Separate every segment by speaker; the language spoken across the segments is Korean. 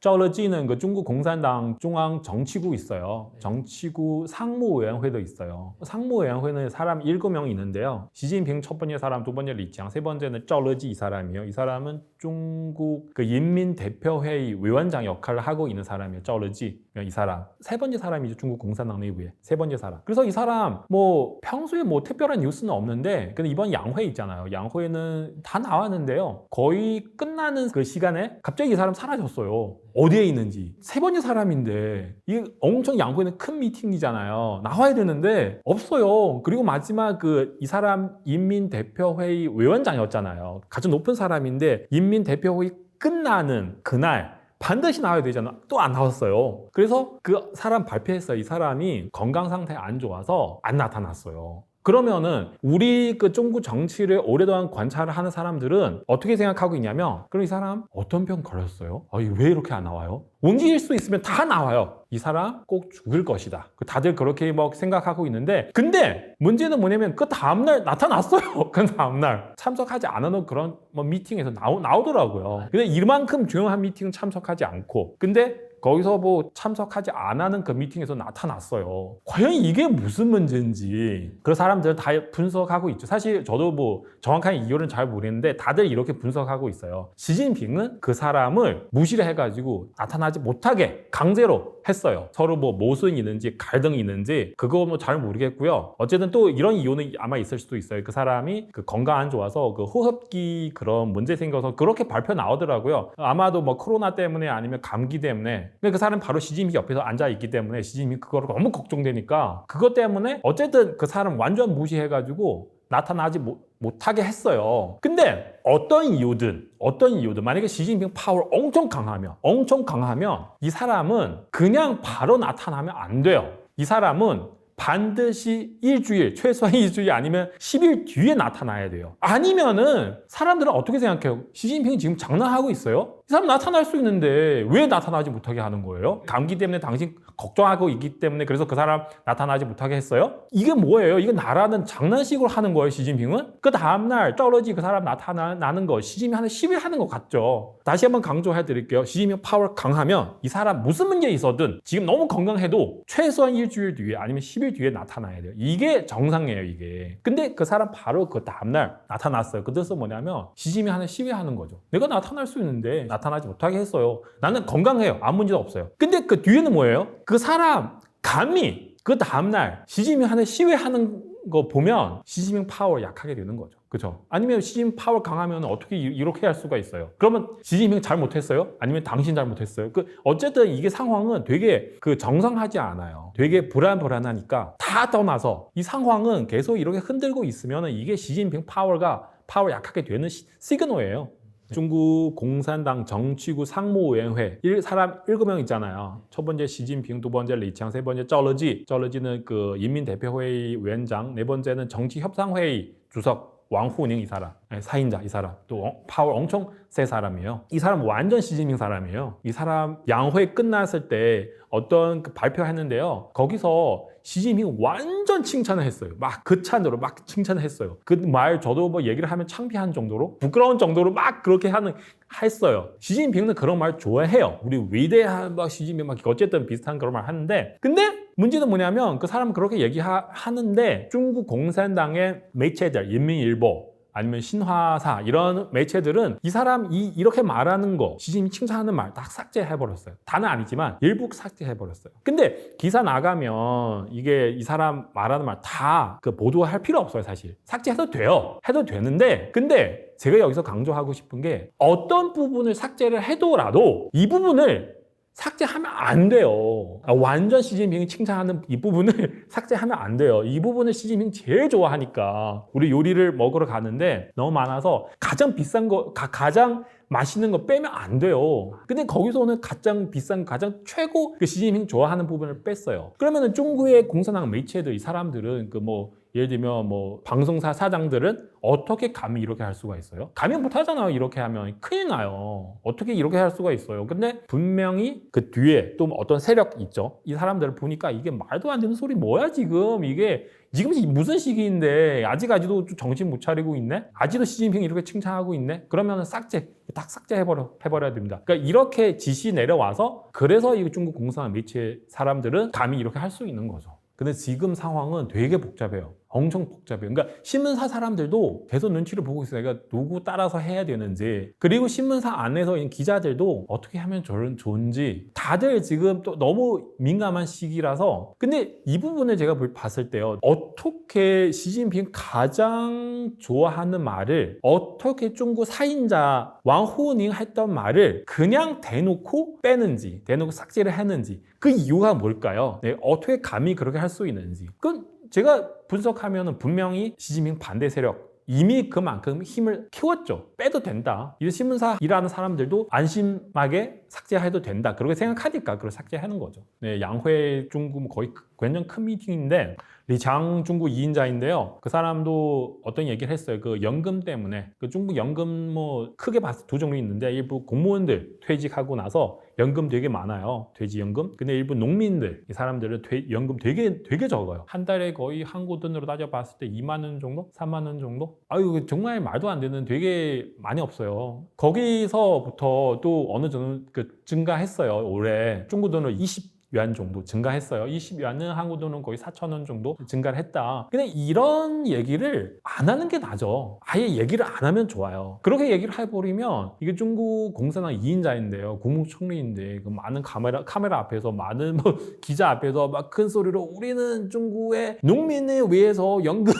Speaker 1: 쩔어지는 그 중국 공산당 중앙 정치구 있어요. 네. 정치구 상무위원회도 있어요. 상무위원회는 사람 일곱 명 있는데요. 시진핑 첫 번째 사람, 두 번째 리창, 세 번째는 쩔어지 이 사람이요. 이 사람은 중국 그 인민대표회의 위원장 역할을 하고 있는 사람이에요. 쩔어지 이 사람. 세 번째 사람이죠. 중국 공산당 내부에. 세 번째 사람. 그래서 이 사람 뭐 평소에 뭐 특별한 뉴스는 없는데 근데 이번 양회 있잖아요. 양회는 다 나왔는데요. 거의 끝나는 그 시간에 갑자기 이 사람 사라졌어요. 어디에 있는지. 세 번째 사람인데 이게 엄청 양회는 큰 미팅이잖아요. 나와야 되는데 없어요. 그리고 마지막 그 이 사람 인민대표회의 위원장이었잖아요. 가장 높은 사람인데 인민대표회의 끝나는 그날 반드시 나와야 되잖아. 또 안 나왔어요. 그래서 그 사람 발표했어요. 이 사람이 건강 상태 안 좋아서 안 나타났어요. 그러면은 우리 그 중국 정치를 오랫동안 관찰을 하는 사람들은 어떻게 생각하고 있냐면 그럼 이 사람 어떤 병 걸렸어요? 아, 이왜 이렇게 안 나와요? 원기일 수 있으면 다 나와요. 이 사람 꼭 죽을 것이다. 그 다들 그렇게 막 생각하고 있는데 근데 문제는 뭐냐면 그 다음날 나타났어요. 그 다음날 참석하지 않아놓은 그런 뭐 미팅에서 나오, 나오더라고요. 근데 이만큼 중요한 미팅은 참석하지 않고 근데 거기서 뭐 참석하지 않는 그 미팅에서 나타났어요. 과연 이게 무슨 문제인지 그 사람들은 다 분석하고 있죠. 사실 저도 뭐 정확한 이유는 잘 모르겠는데 다들 이렇게 분석하고 있어요. 시진핑은 그 사람을 무시를 해가지고 나타나지 못하게 강제로 했어요. 서로 뭐 모순이 있는지 갈등이 있는지 그거 뭐 잘 모르겠고요. 어쨌든 또 이런 이유는 아마 있을 수도 있어요. 그 사람이 그 건강 안 좋아서 그 호흡기 그런 문제 생겨서 그렇게 발표 나오더라고요. 아마도 뭐 코로나 때문에 아니면 감기 때문에 근데 그 사람 바로 시진핑 옆에서 앉아 있기 때문에 시진핑 그거를 너무 걱정되니까 그것 때문에 어쨌든 그 사람 완전 무시해가지고 나타나지 못, 못하게 했어요. 근데 어떤 이유든 어떤 이유든 만약에 시진핑 파워 엄청 강하면 엄청 강하면 이 사람은 그냥 바로 나타나면 안 돼요. 이 사람은 반드시 일주일, 최소한 일주일 아니면 10일 뒤에 나타나야 돼요. 아니면은 사람들은 어떻게 생각해요? 시진핑이 지금 장난하고 있어요? 이 사람 나타날 수 있는데 왜 나타나지 못하게 하는 거예요? 감기 때문에 당신 걱정하고 있기 때문에 그래서 그 사람 나타나지 못하게 했어요? 이게 뭐예요? 이거 나라는 장난식으로 하는 거예요, 시진핑은? 그 다음날 떨어지 그 사람 나타나는 거 시진핑 하는 10일 하는 것 같죠? 다시 한번 강조해 드릴게요. 시진핑 파워 강하면 이 사람 무슨 문제 있어든 지금 너무 건강해도 최소한 일주일 뒤에 아니면 10일 뒤에 나타나야 돼요. 이게 정상이에요, 이게. 근데 그 사람 바로 그 다음날 나타났어요. 그 뜻은 뭐냐면 시진핑 하는 10일 하는 거죠. 내가 나타날 수 있는데 나타나지 못하게 했어요. 나는 건강해요. 아무 문제도 없어요. 근데 그 뒤에는 뭐예요? 그 사람 감히 그 다음날 시진핑 하는 시위 하는 거 보면 시진핑 파워 약하게 되는 거죠. 그죠? 아니면 시진핑 파워 강하면 어떻게 이- 이렇게 할 수가 있어요? 그러면 시진핑 잘못했어요? 아니면 당신 잘못했어요? 그 어쨌든 이게 상황은 되게 그 정상하지 않아요. 되게 불안불안하니까 다 떠나서 이 상황은 계속 이렇게 흔들고 있으면 이게 시진핑 파워가 파워 약하게 되는 시, 시그널이에요. 네. 중국 공산당 정치구 상무위원회 일, 사람 일곱 명 있잖아요. 첫 번째 시진핑, 두 번째 리창, 세 번째 쩌러지. 쩌러지는 그 인민대표회의 위원장, 네 번째는 정치협상회의 주석, 왕후닝 이 사람, 네, 사인자 이 사람, 또 어- 파워 엄청 세 사람이에요. 이 사람 완전 시진핑 사람이에요. 이 사람 양회 끝났을 때 어떤 그 발표했는데요. 거기서 시진핑 완전 칭찬을 했어요. 막 극찬으로 막 칭찬을 했어요. 그 말 저도 뭐 얘기를 하면 창피한 정도로 부끄러운 정도로 막 그렇게 하는 했어요. 시진핑은 그런 말 좋아해요. 우리 위대한 막 시진핑 막 어쨌든 비슷한 그런 말 하는데 근데 문제는 뭐냐면 그 사람은 그렇게 얘기하는데 중국 공산당의 매체들 인민일보 아니면 신화사 이런 매체들은 이 사람 이 이렇게 말하는 거 시진핑 칭찬하는 말다 삭제해 버렸어요. 다는 아니지만 일부 삭제해 버렸어요. 근데 기사 나가면 이게 이 사람 말하는 말 다 그 보도할 필요 없어요, 사실. 삭제해도 돼요. 해도 되는데 근데 제가 여기서 강조하고 싶은 게 어떤 부분을 삭제를 해도라도 이 부분을 삭제하면 안 돼요. 아, 완전 시진핑이 칭찬하는 이 부분을 삭제하면 안 돼요. 이 부분을 시진핑 제일 좋아하니까 우리 요리를 먹으러 가는데 너무 많아서 가장 비싼 거, 가, 가장 맛있는 거 빼면 안 돼요. 근데 거기서는 가장 비싼, 가장 최고 그 시진핑 좋아하는 부분을 뺐어요. 그러면은 중국의 공산당 매체들 이 사람들은 그뭐 예를 들면 뭐 방송사 사장들은 어떻게 감히 이렇게 할 수가 있어요? 감히 못하잖아요. 이렇게 하면 큰일 나요. 어떻게 이렇게 할 수가 있어요? 근데 분명히 그 뒤에 또 어떤 세력 있죠. 이 사람들을 보니까 이게 말도 안 되는 소리 뭐야 지금 이게 지금 무슨 시기인데 아직까지도 정신 못 차리고 있네? 아직도 시진핑 이렇게 칭찬하고 있네? 그러면 싹제, 딱 삭제해버려, 해버려야 됩니다. 그러니까 이렇게 지시 내려와서 그래서 이 중국 공산당 매체 사람들은 감히 이렇게 할 수 있는 거죠. 근데 지금 상황은 되게 복잡해요. 엄청 복잡해요. 그러니까 신문사 사람들도 계속 눈치를 보고 있어요. 그러니까 누구 따라서 해야 되는지. 그리고 신문사 안에서 있는 기자들도 어떻게 하면 좋은지. 다들 지금 또 너무 민감한 시기라서. 근데 이 부분을 제가 볼- 봤을 때요. 어떻게 시진핑 가장 좋아하는 말을 어떻게 중국 사인자 왕호닝 했던 말을 그냥 대놓고 빼는지, 대놓고 삭제를 했는지. 그 이유가 뭘까요? 네, 어떻게 감히 그렇게 할 수 있는지. 그건 제가 분석하면 분명히 시진핑 반대 세력 이미 그만큼 힘을 키웠죠. 빼도 된다. 이 신문사 일하는 사람들도 안심하게 삭제해도 된다. 그렇게 생각하니까 그걸 삭제하는 거죠. 네, 양회 중국 거의 굉장히 큰 미팅인데 리장 중국 2인자인데요. 그 사람도 어떤 얘기를 했어요. 그 연금 때문에 그 중국 연금 뭐 크게 봤을 때두 종류 있는데 일부 공무원들 퇴직하고 나서 연금 되게 많아요. 퇴직연금. 근데 일부 농민들 이 사람들은 퇴, 연금 되게 되게 적어요. 한 달에 거의 한국 돈으로 따져봤을 때 2만 원 정도, 3만 원 정도. 아유 정말 말도 안 되는 되게 많이 없어요. 거기서부터 또 어느 정도 그 증가했어요. 올해 중국 돈으로 20 yuan 정도 증가했어요. 20yuan은 한국 돈은 거의 4천 원 정도 증가를 했다. 근데 이런 얘기를 안 하는 게 나죠. 아예 얘기를 안 하면 좋아요. 그렇게 얘기를 해버리면 이게 중국 공산당 2인자인데요. 국무총리인데 그 많은 카메라 카메라 앞에서 많은 뭐 기자 앞에서 막 큰 소리로 우리는 중국의 농민을 위해서 연금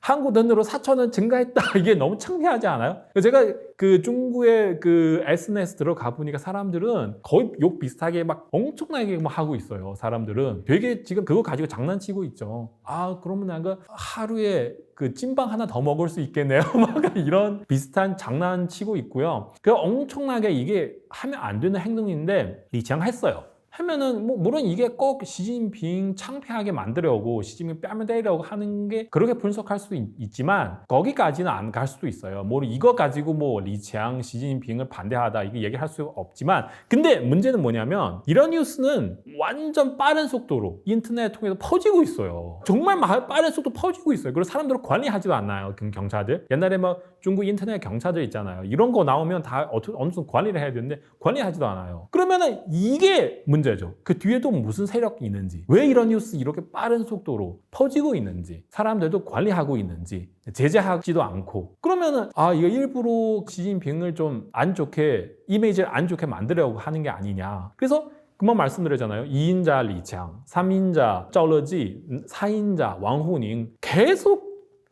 Speaker 1: 한국 돈으로 4천 원 증가했다. 이게 너무 창피하지 않아요? 제가 그 중국의 그 SNS 들어가 보니까 사람들은 거의 욕 비슷하게 막 엄청나게 막 하고 있어요. 사람들은 되게 지금 그거 가지고 장난치고 있죠. 아 그러면 내가 하루에 그 찐빵 하나 더 먹을 수 있겠네요. 막 이런 비슷한 장난치고 있고요. 그 엄청나게 이게 하면 안 되는 행동인데 리창 했어요. 하면은 뭐 물론 이게 꼭 시진핑 창피하게 만들려고 시진핑 뺨을 때리려고 하는 게 그렇게 분석할 수 있, 지만 거기까지는 안 갈 수도 있어요. 뭐 이거 가지고 뭐 리창 시진핑을 반대하다 이게 얘기할 수 없지만 근데 문제는 뭐냐면 이런 뉴스는 완전 빠른 속도로 인터넷 통해서 퍼지고 있어요. 정말 마- 빠른 속도 퍼지고 있어요. 그리고 사람들을 관리하지도 않아요. 그 경찰들 옛날에 막 중국 인터넷 경찰들 있잖아요. 이런 거 나오면 다 어느 정도 관리를 해야 되는데 관리하지도 않아요. 그러면은 이게 문제죠. 그 뒤에도 무슨 세력이 있는지, 왜 이런 뉴스 이렇게 빠른 속도로 퍼지고 있는지, 사람들도 관리하고 있는지, 제재하지도 않고. 그러면은 아 이거 일부러 시진핑을 좀 안 좋게 이미지를 안 좋게 만들려고 하는 게 아니냐. 그래서 그만 말씀드렸잖아요. 2인자 리창, 3인자 짜러지 4인자 왕후닝 계속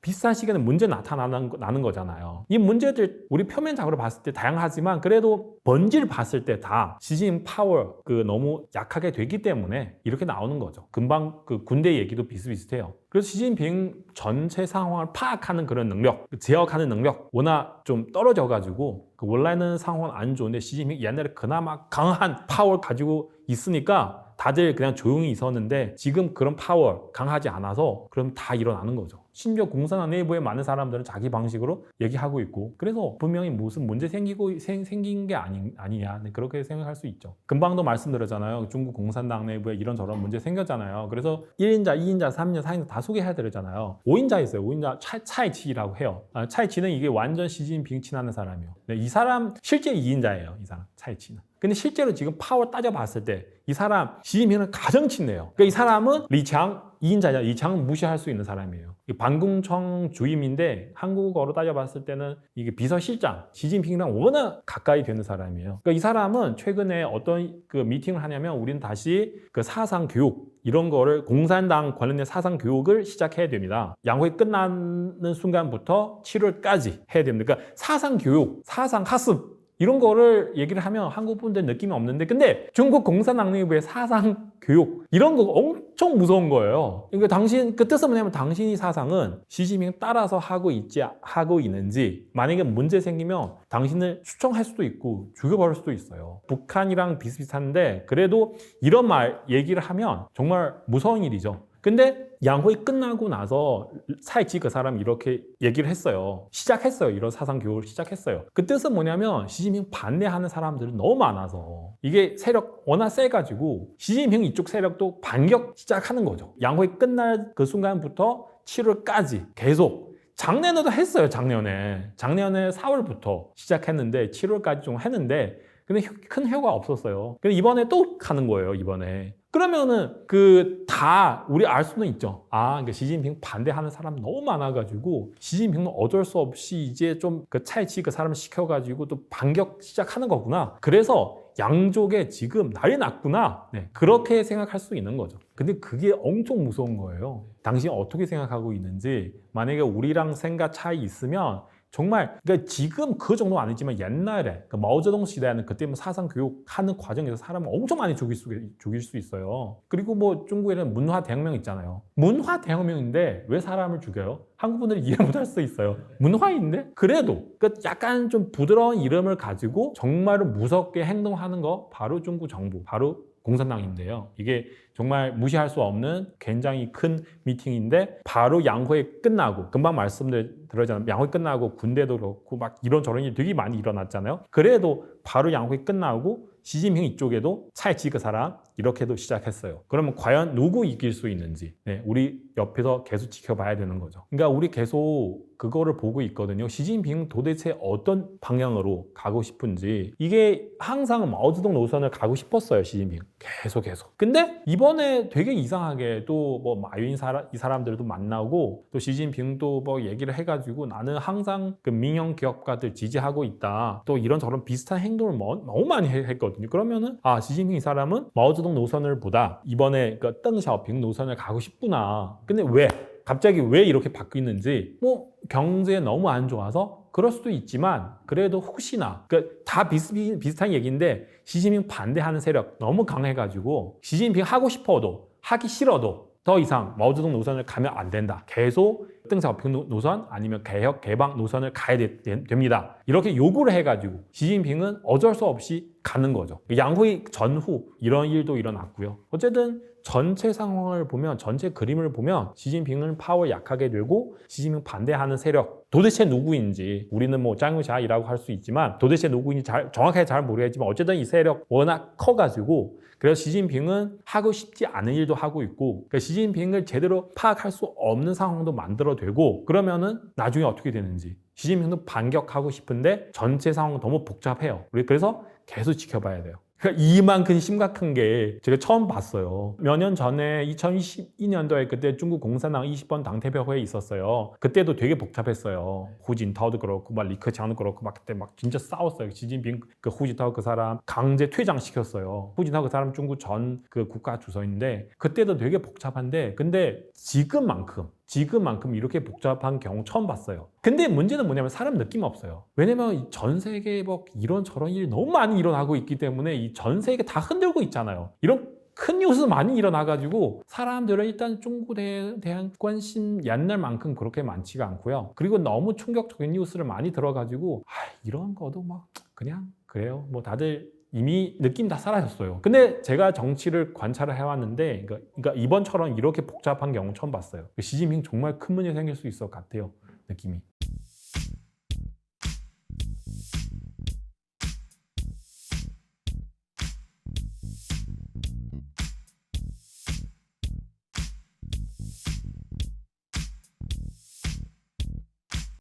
Speaker 1: 비슷한 시기에는 문제 나타나는 거- 나는 거잖아요. 이 문제들 우리 표면적으로 봤을 때 다양하지만 그래도 본질 봤을 때 다 시진 파워 그 너무 약하게 되기 때문에 이렇게 나오는 거죠. 금방 그 군대 얘기도 비슷비슷해요. 그래서 시진핑 전체 상황을 파악하는 그런 능력, 그 제어하는 능력 워낙 좀 떨어져가지고 그 원래는 상황 안 좋은데 시진핑 옛날에 그나마 강한 파워 가지고 있으니까 다들 그냥 조용히 있었는데 지금 그런 파워 강하지 않아서 그럼 다 일어나는 거죠. 심지어 공산당 내부의 많은 사람들은 자기 방식으로 얘기하고 있고 그래서 분명히 무슨 문제 생기고 생, 생긴 게 아니, 아니냐 네, 그렇게 생각할 수 있죠. 금방도 말씀드렸잖아요. 중국 공산당 내부에 이런저런 문제 생겼잖아요. 그래서 1인자, 2인자, 3인자, 4인자 다 소개해야 되잖아요. 5인자 있어요. 5인자 차, 차이치라고 해요. 아, 차이치는 이게 완전 시진핑 친하는 사람이에요. 네, 이 사람 실제 2인자예요. 이 사람 차이치는. 근데 실제로 지금 파워 따져봤을 때 이 사람 시진핑은 가장 친해요. 그러니까 이 사람은 리창 2인자냐 리창 무시할 수 있는 사람이에요. 이 반궁청 주임인데 한국어로 따져봤을 때는 이게 비서실장 시진핑이랑 워낙 가까이 되는 사람이에요. 그러니까 이 사람은 최근에 어떤 그 미팅을 하냐면 우리는 다시 그 사상 교육 이런 거를 공산당 관련된 사상 교육을 시작해야 됩니다. 양회 끝나는 순간부터 7월까지 해야 됩니다. 그러니까 사상 교육, 사상 학습 이런 거를 얘기를 하면 한국 분들 느낌이 없는데 근데 중국 공산당 내부의 사상 교육 이런 거 엄청 무서운 거예요. 그러니까 당신 그 뜻은 뭐냐면 당신이 사상은 시진핑 따라서 하고 있지 하고 있는지 만약에 문제 생기면 당신을 추청할 수도 있고 죽여버릴 수도 있어요. 북한이랑 비슷비슷한데 그래도 이런 말 얘기를 하면 정말 무서운 일이죠. 근데 양회 끝나고 나서 사이치 그 사람 이렇게 얘기를 했어요. 시작했어요. 이런 사상 교육을 시작했어요. 그 뜻은 뭐냐면 시진핑 반대하는 사람들이 너무 많아서 이게 세력 워낙 세가지고 시진핑 이쪽 세력도 반격 시작하는 거죠. 양회 끝날 그 순간부터 7월까지 계속 작년에도 했어요. 작년에 작년에 4월부터 시작했는데 7월까지 좀 했는데 근데 효- 큰 효과가 없었어요. 근데 이번에 또 가는 거예요. 이번에 그러면은 그 다 우리 알 수는 있죠. 아, 그러니까 시진핑 반대하는 사람 너무 많아가지고 시진핑은 어쩔 수 없이 이제 좀 그 차이치 그 사람을 시켜가지고 또 반격 시작하는 거구나. 그래서 양쪽에 지금 난리 났구나. 네, 그렇게 생각할 수 있는 거죠. 근데 그게 엄청 무서운 거예요. 당신 어떻게 생각하고 있는지 만약에 우리랑 생각 차이 있으면 정말 그러니까 지금 그 정도는 아니지만 옛날에 그 마오쩌둥 시대에는 그때 뭐 사상 교육하는 과정에서 사람을 엄청 많이 죽일 수, 죽일 수 있어요. 그리고 뭐 중국에는 문화 대혁명 있잖아요. 문화 대혁명인데 왜 사람을 죽여요? 한국 분들이 이해 못할 수 있어요. 문화인데 그래도 그 약간 좀 부드러운 이름을 가지고 정말 무섭게 행동하는 거 바로 중국 정부, 바로 공산당인데요. 이게 정말 무시할 수 없는 굉장히 큰 미팅인데 바로 양회 끝나고 금방 말씀드렸잖아요. 양회 끝나고 군대도 그렇고 막 이런저런 일이 되게 많이 일어났잖아요. 그래도 바로 양회 끝나고 시진핑 이쪽에도 차이치 그 사람 이렇게도 시작했어요. 그러면 과연 누구 이길 수 있는지 네, 우리 옆에서 계속 지켜봐야 되는 거죠. 그러니까 우리 계속 그거를 보고 있거든요. 시진핑 도대체 어떤 방향으로 가고 싶은지 이게 항상 마오쩌둥 노선을 가고 싶었어요. 시진핑 계속 계속. 근데 이번에 되게 이상하게 또 뭐 마윈 사람 이 사람들도 만나고 또 시진핑도 뭐 얘기를 해가지고 나는 항상 그 민영 기업가들 지지하고 있다. 또 이런 저런 비슷한 행동을 뭐- 너무 많이 해- 했거든요. 그러면은 아 시진핑 이 사람은 마오쩌둥 노선을 보다 이번에 그 邓샤오핑 노선을 가고 싶구나. 근데 왜? 갑자기 왜 이렇게 바뀌는지 뭐 경제 너무 안 좋아서 그럴 수도 있지만 그래도 혹시나 그다 비슷, 비슷한 얘기인데 시진핑 반대하는 세력 너무 강해가지고 시진핑 하고 싶어도 하기 싫어도 더 이상 마오쩌둥 노선을 가면 안 된다. 계속 뜬사오핑 노선 아니면 개혁 개방 노선을 가야 되- 되- 됩니다. 이렇게 요구를 해가지고 시진핑은 어쩔 수 없이 가는 거죠. 양후이 전후 이런 일도 일어났고요. 어쨌든 전체 상황을 보면 전체 그림을 보면 시진핑은 파워 약하게 되고 시진핑 반대하는 세력 도대체 누구인지 우리는 뭐 짱유샤이라고 할 수 있지만 도대체 누구인지 잘, 정확하게 잘 모르겠지만 어쨌든 이 세력 워낙 커가지고 그래서 시진핑은 하고 싶지 않은 일도 하고 있고 그러니까 시진핑을 제대로 파악할 수 없는 상황도 만들어되고 그러면은 나중에 어떻게 되는지 시진핑도 반격하고 싶은데 전체 상황은 너무 복잡해요. 우리 그래서 계속 지켜봐야 돼요. 그러니까 이만큼 심각한 게 제가 처음 봤어요. 몇 년 전에 2022년도에 그때 중국 공산당 20번 당대표회에 있었어요. 그때도 되게 복잡했어요. 후진타오도 그렇고 막 리커창도 그렇고 막 그때 막 진짜 싸웠어요. 시진핑 그 후진타오 그 사람 강제 퇴장 시켰어요. 후진타오 그 사람 중국 전 그 국가 주석인데 그때도 되게 복잡한데 근데 지금만큼 지금만큼 이렇게 복잡한 경우 처음 봤어요. 근데 문제는 뭐냐면 사람 느낌 없어요. 왜냐면 이전 세계에 뭐 이런 저런 일이 너무 많이 일어나고 있기 때문에 이 전 세계 다 흔들고 있잖아요. 이런 큰 뉴스 많이 일어나가지고 사람들은 일단 중국에 대한 관심 옛날만큼 그렇게 많지가 않고요. 그리고 너무 충격적인 뉴스를 많이 들어가지고 아, 이런 거도 막 그냥 그래요. 뭐 다들 이미 느낌 다 사라졌어요. 근데 제가 정치를 관찰을 해왔는데, 그러니까, 그러니까 이번처럼 이렇게 복잡한 경우 처음 봤어요. 시진핑 정말 큰 문제 생길 수 있을 것 같아요. 느낌이.